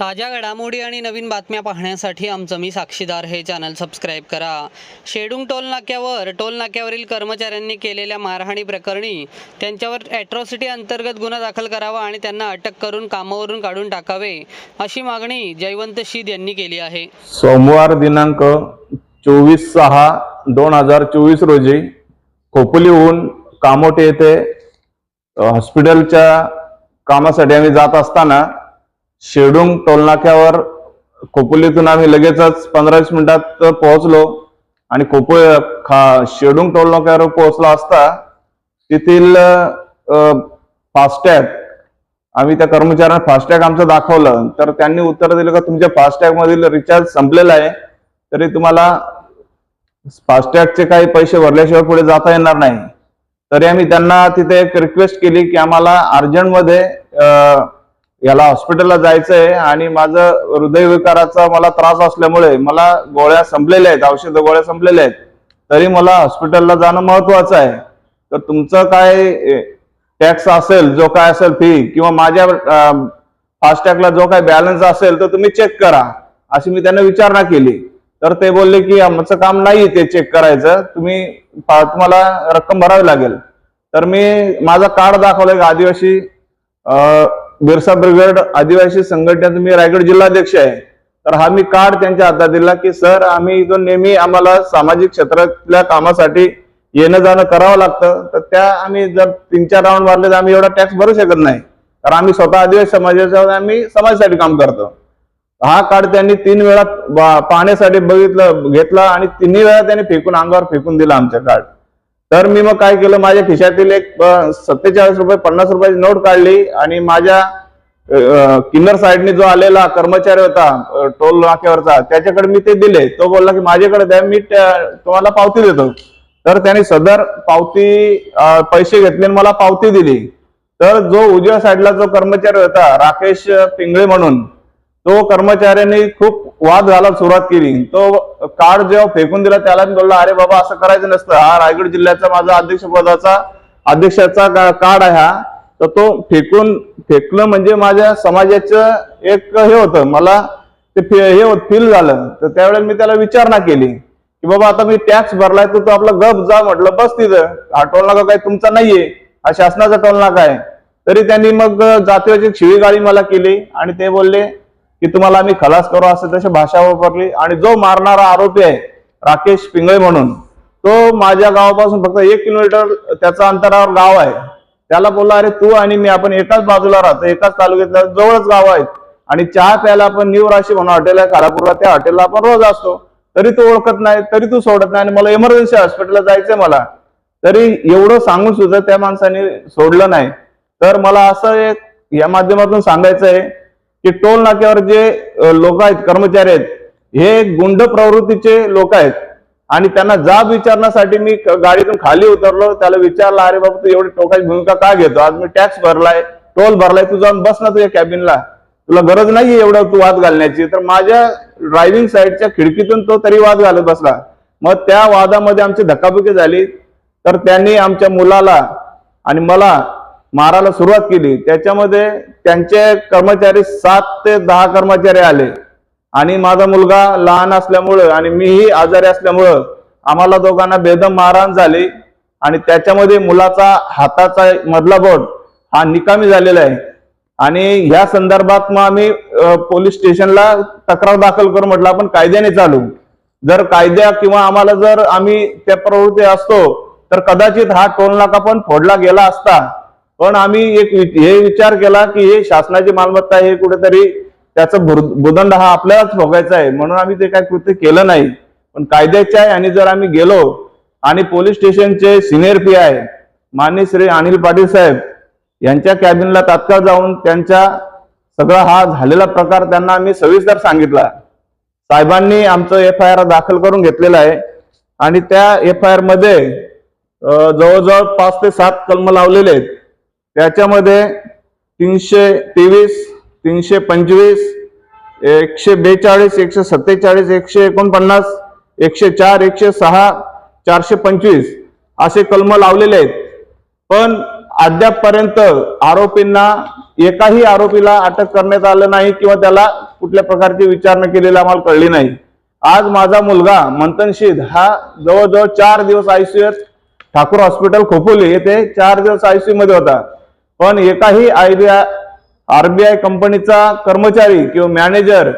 ताज्या घडामोडी आणि नवीन बातम्या पाहण्यासाठी आमचं मी साक्षीदार हे चॅनल सबस्क्राईब करा. शेडुंग टोल नाक्यावर टोल नाक्यावरील कर्मचाऱ्यांनी केलेल्या मारहाणी प्रकरणी त्यांच्यावर ॲट्रॉसिटी अंतर्गत गुन्हा दाखल करावा आणि त्यांना अटक करून कामावरून काढून टाकावे अशी मागणी जयवंत शीद यांनी केली आहे. सोमवार दिनांक चोवीस सहा दोन हजार चोवीस रोजी खोपोलीहून कामोटे येथे हॉस्पिटलच्या कामासाठी आम्ही जात असताना शेडुंग टोलनाक्यावर खोपोलीतून आम्ही लगेचच पंधरा वीस मिनिटात पोहोचलो. आणि खोपो खा शेडुंग टोलनाक्यावर पोहोचलो असता तेथील फास्टॅग आम्ही त्या कर्मचाऱ्यांना फास्टॅग आमचं दाखवलं. तर त्यांनी उत्तर दिलं का तुमच्या फास्टॅग मधील रिचार्ज संपलेला आहे. तरी तुम्हाला फास्टॅगचे काही पैसे भरल्याशिवाय पुढे जाता येणार नाही. तरी आम्ही त्यांना तिथे एक रिक्वेस्ट केली की आम्हाला अर्जंटमध्ये अं, याला हॉस्पिटलला जायचं आहे आणि माझं हृदयविकाराचा मला त्रास असल्यामुळे मला गोळ्या संपलेल्या आहेत औषध गोळ्या संपलेल्या आहेत. तरी मला हॉस्पिटलला जाणं महत्वाचं आहे. तर तुमचं काय टॅक्स असेल जो काय असेल फी किंवा माझ्या फास्टॅगला जो काय बॅलन्स असेल तर तुम्ही चेक करा अशी मी त्यांना विचारणा केली. तर ते बोलले की आमचं काम नाही ते चेक करायचं तुम्ही तुम्हाला रक्कम भरावी लागेल. तर मी माझा कार्ड दाखवलं एक आदिवासी बिरसा ब्रिगेड आदिवासी संघटनेत मी रायगड जिल्हाध्यक्ष आहे. तर हा मी कार्ड त्यांच्या हातात दिला की सर आम्ही इथून नेहमी आम्हाला सामाजिक क्षेत्रातल्या कामासाठी येणं जाणं करावं लागतं. तर त्या आम्ही जर तीन चार राऊंड मारले तर आम्ही एवढा टॅक्स भरू शकत नाही. कारण आम्ही स्वतः आदिवासी समाजाच्या आहोत, आम्ही समाजासाठी काम करतो. हा कार्ड त्यांनी तीन वेळा पाहण्यासाठी बघितलं घेतला आणि तिन्ही वेळा त्यांनी फेकून अंगावर फेकून दिला आमच्या कार्ड तर मी मग काय केलं माझ्या खिशातील एक सत्तेचाळीस रुपये पन्नास रुपयाची नोट काढली आणि माझ्या किन्नर साईडने जो आलेला कर्मचारी होता टोल नाक्यावरचा त्याच्याकडे मी ते दिले. तो बोलला की माझ्याकडे द्या मी तुम्हाला पावती देतो. तर त्याने सदर पावती पैसे घेतले आणि मला पावती दिली. तर जो उजव्या साईडला जो कर्मचारी होता राकेश पिंगळे म्हणून तो कर्मचाऱ्यांनी खूप वाद घालायला सुरुवात केली. तो कार्ड जेव्हा फेकून दिला त्याला मी बोलला अरे बाबा असं करायचं नसतं. हा रायगड जिल्ह्याचा माझा अध्यक्षपदाचा अध्यक्षाचा कार्ड आहे हा. तर तो फेकून फेकलं म्हणजे माझ्या समाजाचं एक हे होतं. मला ते हे होत फील झालं. तर त्यावेळेस मी त्याला विचारणा केली. की बाबा आता मी टॅक्स भरलाय तर तो आपला गप जा म्हटलं बस तिथं. हा टोल नाका काही तुमचा नाहीये. हा शासनाचा टोल नाका आहे. तरी त्यांनी मग जातीवाची शिवीगाळी मला केली आणि ते बोलले की तुम्हाला आम्ही खलास करू असं तशी भाषा वापरली. आणि जो मारणारा आरोपी आहे राकेश पिंगळे म्हणून तो माझ्या गावापासून फक्त एक किलोमीटर त्याचा अंतरावर गाव आहे. त्याला बोलला अरे तू आणि मी आपण एकाच बाजूला राहतो एकाच तालुक्यातल्या जवळच गाव आहेत. आणि चहा प्यायला आपण न्यू राशी म्हणून हॉटेल आहे खारापूरला त्या हॉटेलला आपण रोज असतो. तरी तू ओळखत नाही तरी तू सोडत नाही आणि मला इमर्जन्सी हॉस्पिटलला जायचंय मला. तरी एवढं सांगून सुद्धा त्या माणसाने सोडलं नाही. तर मला असं एक या माध्यमातून सांगायचं आहे की टोल नाक्यावर जे लोक आहेत कर्मचारी आहेत हे गुंड प्रवृत्तीचे लोक आहेत. आणि त्यांना जाब विचारण्यासाठी मी गाडीतून खाली उतरलो त्याला विचारला अरे बाबा तू एवढी टोकाची भूमिका का घेतो? आज मी टॅक्स भरलाय टोल भरलाय तू जाऊन बस ना तुझ्या कॅबिनला. तुला गरज नाहीये एवढं तू वाद घालण्याची. तर माझ्या ड्रायव्हिंग साईडच्या खिडकीतून तो तरी वाद घालत बसला. मग त्या वादामध्ये आमची धक्काबुकी झाली. तर त्यांनी आमच्या मुलाला आणि मला मारायला सुरुवात केली. त्याच्यामध्ये त्यांचे कर्मचारी सात ते दहा कर्मचारी आले. आणि माझा मुलगा लहान असल्यामुळं आणि मीही आजारी असल्यामुळं आम्हाला दोघांना बेदम मारहाण झाली. आणि त्याच्यामध्ये मुलाचा हाताचा मधला बोट हा निकामी झालेला आहे. आणि ह्या संदर्भात मग आम्ही पोलीस स्टेशनला तक्रार दाखल करू म्हटलं आपण कायद्याने चालू. जर कायद्या किंवा आम्हाला जर आम्ही त्या प्रवृत्ती असतो तर कदाचित हा टोल नाका पण फोडला गेला असता. पण आम्ही एक वि- हे विचार केला की हे शासनाची मालमत्ता आहे, हे कुठेतरी त्याचं भूदंड हा आपल्यालाच भोगायचा आहे. म्हणून आम्ही ते काय कृत्य केलं नाही. पण कायद्याच्या आहे आणि जर आम्ही गेलो आणि पोलीस स्टेशनचे सिनियर पी आय मान्य श्री अनिल पाटील साहेब यांच्या कॅबिनला तात्काळ जाऊन त्यांच्या सगळा हा झालेला प्रकार त्यांना आम्ही सविस्तर सांगितला. साहेबांनी आमचं एफ आय आर दाखल करून घेतलेलं आहे. आणि त्या एफ आय आरमध्ये जवळजवळ पाच ते सात कलम लावलेले आहेत. त्याच्यामध्ये तीनशे तेवीस तीनशे पंचवीस एकशे बेचाळीस एकशे सत्तेचाळीस एकशे एकोणपन्नास एकशे चार एकशे सहा चारशे पंचवीस असे कलम लावलेले आहेत. पण अद्यापपर्यंत आरोपींना एकाही आरोपीला अटक करण्यात आलं नाही किंवा त्याला कुठल्या प्रकारची विचारणा केलेली आम्हाला कळली नाही. आज माझा मुलगा मंथनशीद हा जवळजवळ चार दिवस आयसीयू ठाकूर हॉस्पिटल खोपोली येथे चार दिवस आयसीयू मध्ये होता. पण एकाही आय बी आय आरबीआय कंपनीचा कर्मचारी किंवा मॅनेजर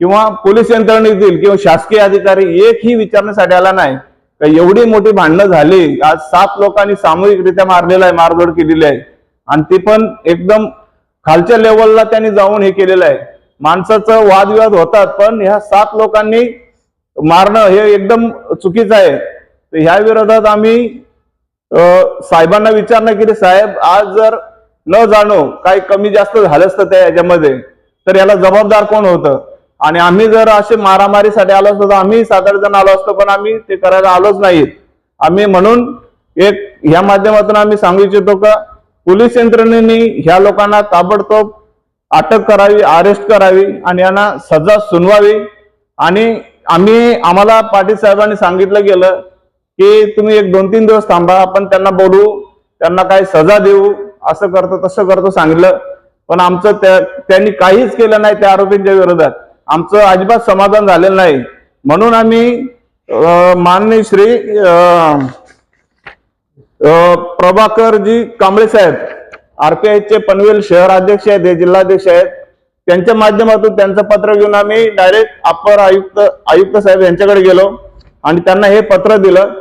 किंवा पोलीस यंत्रणेतील किंवा शासकीय अधिकारी एकही विचारण्यासाठी आला नाही. का एवढी मोठी भांडणं झाली आज सात लोकांनी सामूहिकरित्या मारलेला आहे मारदोड केलेली आहे. आणि ती पण एकदम खालच्या लेवलला त्यांनी जाऊन हे केलेलं आहे. माणसाचं वादविवाद होतात पण ह्या सात लोकांनी मारणं हे एकदम चुकीचं आहे. तर ह्या विरोधात आम्ही साहेबांना विचारणं केली. साहेब आज जर न जाणो काही कमी जास्त झालं असतं त्या याच्यामध्ये तर याला जबाबदार कोण होतं? आणि आम्ही जर असे मारामारीसाठी आलो असतो तर आम्ही सात आठ जण आलो असतो पण आम्ही ते करायला आलोच नाहीत. आम्ही म्हणून एक ह्या माध्यमातून आम्ही सांगू इच्छितो का पोलीस यंत्रणेने ह्या लोकांना ताबडतोब अटक करावी अरेस्ट करावी आणि यांना सजा सुनवावी आणि आम्ही आम्हाला पाटील साहेबांनी सांगितलं गेलं की तुम्ही एक दोन तीन दिवस थांबा आपण त्यांना बोलू त्यांना काय सजा देऊ. असं करतो तसं करतो सांगितलं. पण आमचं त्यांनी काहीच केलं नाही त्या आरोपींच्या विरोधात. आमचं अजिबात समाधान झालेलं नाही. म्हणून आम्ही माननीय श्री अं, अं, प्रभाकरजी कांबळे साहेब आरपीआयचे पनवेल शहर अध्यक्ष आहेत हे जिल्हाध्यक्ष आहेत. त्यांच्या माध्यमातून त्यांचं पत्र घेऊन आम्ही डायरेक्ट अपर आयुक्त आयुक्त साहेब यांच्याकडे गेलो आणि त्यांना हे पत्र दिलं.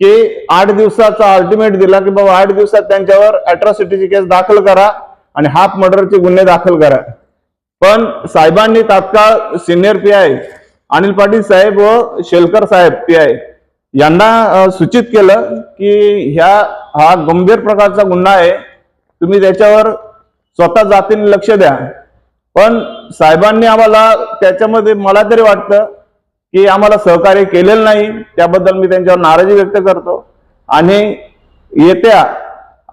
की आठ दिवसाचा अल्टिमेट दिला की बाबा आठ दिवसात त्यांच्यावर अॅट्रॉसिटीची केस दाखल करा आणि हाफ मर्डरचे गुन्हे दाखल करा. पण साहेबांनी तात्काळ senior P I Anil Patil साहेब व शेलकर साहेब पी आय यांना सूचित केलं की ह्या हा गंभीर प्रकारचा गुन्हा आहे. तुम्ही त्याच्यावर स्वतः जातीने लक्ष द्या. पण साहेबांनी आम्हाला त्याच्यामध्ये मला तरी वाटतं की आम्हाला सहकार्य केलेलं नाही त्याबद्दल मी त्यांच्यावर नाराजी व्यक्त करतो. आणि येत्या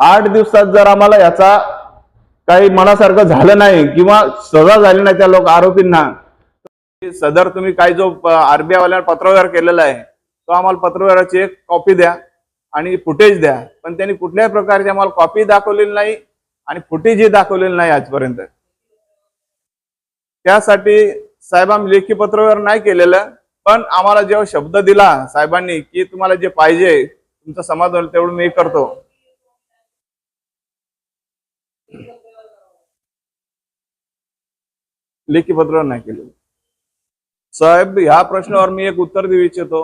आठ दिवसात जर आम्हाला याचा काही मनासारखं झालं नाही किंवा सजा झाली नाही त्या लोक आरोपींना सदर तुम्ही काही जो आरबीआयवाल्यानं पत्रव्यवहार केलेला आहे तो आम्हाला पत्रव्यवहाराची एक कॉपी द्या आणि फुटेज द्या. पण त्यांनी कुठल्याही प्रकारची आम्हाला कॉपी दाखवलेली नाही आणि फुटेजही दाखवलेली नाही आजपर्यंत. त्यासाठी साहेब आम्ही लेखी पत्रव्यवहार नाही केलेलं. पण आम्हाला जेव्हा शब्द दिला साहेबांनी की तुम्हाला जे पाहिजे तुमचं समाधान होईल तेवढं मी करतो. लेखी पत्र नाही केले. साहेब ह्या प्रश्नावर मी एक उत्तर देऊ इच्छितो.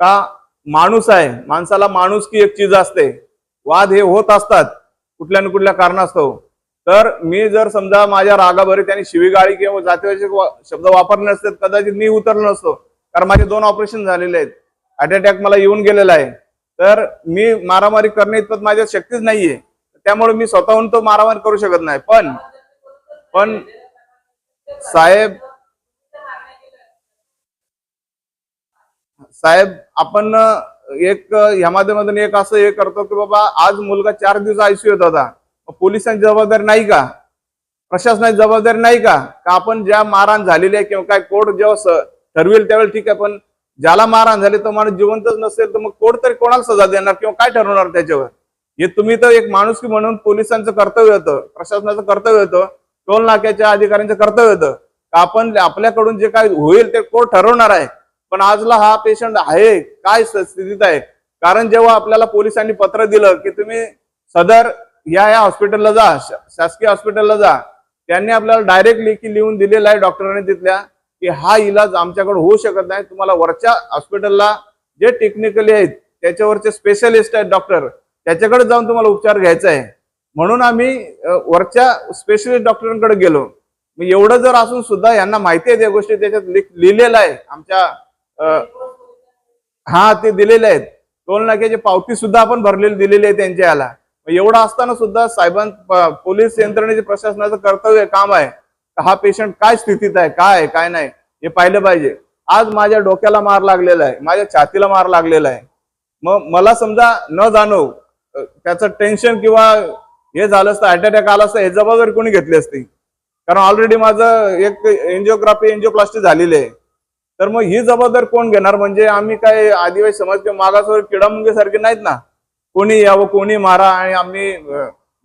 का माणूस आहे माणसाला माणूस की एक चीज असते. वाद हे होत असतात कुठल्या न कुठल्या कारणास्तव. तर मी जर समजा माझ्या रागाभरी त्यांनी शिवीगाळी किंवा जातीवाचक शब्द वापरले नसते कदाचित मी उतरलो नसतो. कारण माझे दोन ऑपरेशन झालेले आहेत. हार्ट अटॅक मला येऊन गेलेला आहे. तर मी मारामारी करणे इतपत माझ्यात शक्तीच नाहीये. त्यामुळे मी स्वतःहून तो मारामारी करू शकत नाही. पण पण साहेब साहेब आपण एक ह्या माध्यमातून एक असं हे करतो की बाबा आज मुलगा चार दिवस आयसीयूत होता. पोलिसांची जबाबदारी नाही का? प्रशासनाची जबाबदारी नाही का? का आपण ज्या मारहाण झालेली आहे किंवा काय कोर्ट जेव्हा ठरवेल त्यावेळेला ठीक आहे पण ज्याला मारहाण झाली तो माणूस जिवंतच नसेल तर मग कोर्ट तरी कोणाला सजा देणार किंवा काय ठरवणार त्याच्यावर? हे तुम्ही तर एक माणुसकी म्हणून पोलिसांचं कर्तव्य होतं प्रशासनाचं कर्तव्य होतं टोल नाक्याच्या अधिकाऱ्यांचं कर्तव्य होतं. का आपण आपल्याकडून जे काय होईल ते कोर्ट ठरवणार आहे. पण आजला हा पेशंट आहे काय स्थितीत आहे? कारण जेव्हा आपल्याला पोलिसांनी पत्र दिलं की तुम्ही सदर या या हॉस्पिटलला जा शासकीय हॉस्पिटलला जा त्यांनी आपल्याला डायरेक्ट लेखी लिहून दिलेला आहे डॉक्टरांनी तिथल्या की हा इलाज आमच्याकडे होऊ शकत नाही. तुम्हाला वरच्या हॉस्पिटलला जे टेक्निकली आहेत त्याच्यावरचे स्पेशलिस्ट आहेत डॉक्टर त्याच्याकडे जाऊन तुम्हाला उपचार घ्यायचा आहे. म्हणून आम्ही वरच्या स्पेशलिस्ट डॉक्टरांकडे गेलो. मग एवढं जर असून सुद्धा यांना माहिती आहे त्या गोष्टी त्याच्यात लिख- लिहिलेलं आहे. आमच्या हा ते दिलेले आहेत. टोल नाक्याची पावती सुद्धा आपण भरलेली दिलेली आहे त्यांच्या याला. मग एवढं असताना सुद्धा साहेबां पोलीस यंत्रणेचे प्रशासनाचं कर्तव्य काम आहे. हा पेशंट काय स्थितीत आहे काय आहे काय नाही हे पाहिलं पाहिजे. आज माझ्या डोक्याला मार लागलेला आहे माझ्या छातीला मार लागलेला आहे. मग मला समजा न जाणव त्याचं टेन्शन किंवा हे झालं असतं हार्ट अटॅक आला असतं हे जबाबदारी कोणी घेतली असती? कारण ऑलरेडी माझं एक एन्जिओग्राफी एन्जिओप्लास्टी झालेली आहे. तर मग ही जबाबदारी कोण घेणार? म्हणजे आम्ही काय आदिवासी समाज किंवा मागासवर किडामुंगेसारखे नाहीत ना? कोणी यावं कोणी मारा आणि आम्ही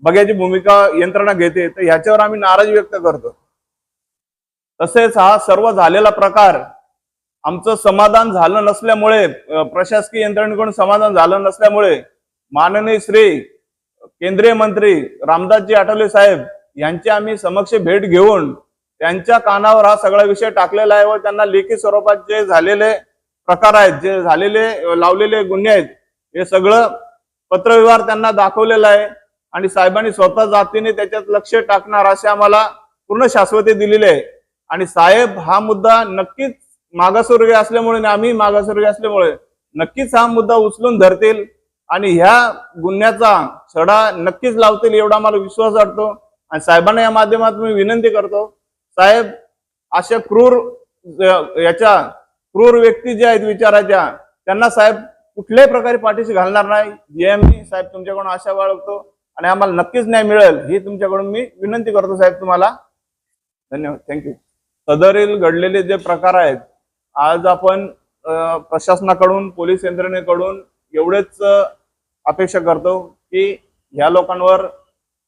बघ्याची भूमिका यंत्रणा घेते. तर ह्याच्यावर आम्ही नाराजी व्यक्त करतो. तसेच हा सर्व झालेला प्रकार आमचं समाधान झालं नसल्यामुळे प्रशासकीय यंत्रणेकडून समाधान झालं नसल्यामुळे माननीय श्री केंद्रीय मंत्री रामदासजी आठवले साहेब यांची आम्ही समक्ष भेट घेऊन त्यांच्या कानावर हा सगळा विषय टाकलेला आहे व त्यांना लेखी स्वरूपात जे झालेले प्रकार आहेत जे झालेले लावलेले गुन्हे आहेत हे सगळं पत्रव्यवहार त्यांना दाखवलेला आहे आणि साहेबांनी स्वतः जातीने त्याच्यात लक्ष टाकणार असे आम्हाला पूर्ण शाश्वती दिलेली आहे. आणि साहेब हा मुद्दा नक्कीच मागासवर्गीय असल्यामुळे आम्ही मागासवर्गीय असल्यामुळे नक्कीच हा मुद्दा उचलून धरतील आणि ह्या गुन्ह्याचा छडा नक्कीच लावतील एवढा मला विश्वास वाटतो. आणि साहेबांना या माध्यमातून मी विनंती करतो साहेब अशा क्रूर याच्या क्रूर व्यक्ती ज्या आहेत विचाराच्या त्यांना साहेब कुठल्याही प्रकारे पाठीशी घालणार नाही. हे मी साहेब तुमच्याकडून आशा बाळगतो आणि आम्हाला नक्कीच न्याय मिळेल ही तुमच्याकडून मी विनंती करतो साहेब तुम्हाला. धन्यवाद. थँक्यू सदरील घडलेले जे प्रकार आहेत आज आपण प्रशासनाकडून पोलीस यंत्रणेकडून एवढेच अपेक्षा करतो की ह्या लोकांवर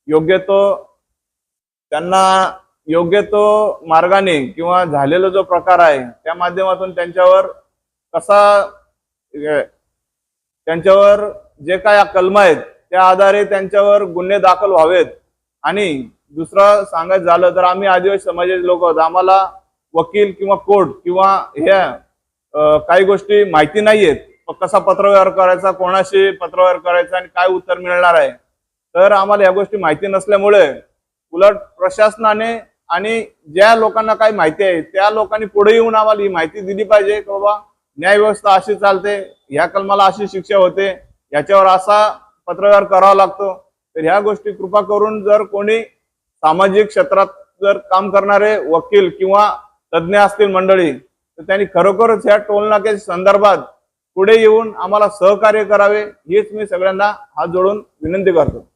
योग्य तो त्यांना योग्य तो मार्गाने किंवा झालेला जो प्रकार आहे त्या माध्यमातून त्यांच्यावर कसा त्यांच्यावर जे काय कलम आहेत त्या आधारे त्यांच्यावर गुन्हे दाखल व्हावेत. आणि दुसरं सांगायचं झालं तर आम्ही आदिवासी समाजाचे लोक आहोत. आम्हाला वकील किंवा कोर्ट किंवा ह्या काही गोष्टी माहिती नाहीयेत. आहेत कसा पत्रव्यवहार करायचा कोणाशी पत्रव्यवहार करायचा आणि काय उत्तर मिळणार आहे? तर आम्हाला या गोष्टी माहिती नसल्यामुळे उलट प्रशासनाने आणि ज्या लोकांना काही माहिती आहे त्या लोकांनी पुढे येऊन आम्हाला ही माहिती दिली पाहिजे की बाबा न्याय व्यवस्था अशी चालते ह्या कलमाला अशी शिक्षा होते याच्यावर असा पत्रव्यवहार करावा लागतो. तर ह्या गोष्टी कृपा करून जर कोणी सामाजिक क्षेत्रात जर काम करणारे वकील किंवा तज्ज्ञ असतील मंडळी तर त्यांनी खरोखरच ह्या टोलनाक्याच्या संदर्भात पुढे येऊन आम्हाला सहकार्य करावे हीच मी सगळ्यांना हात जोडून विनंती करतो.